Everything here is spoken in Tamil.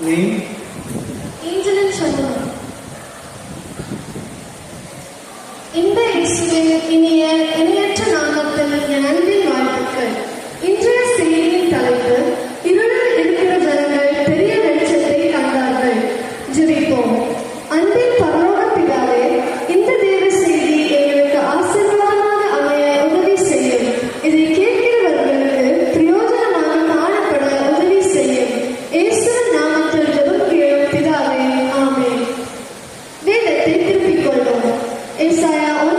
Name? ஏஞ்சலின் சண்முகம் இன்ப இயேசுவின் இனிய Isaiah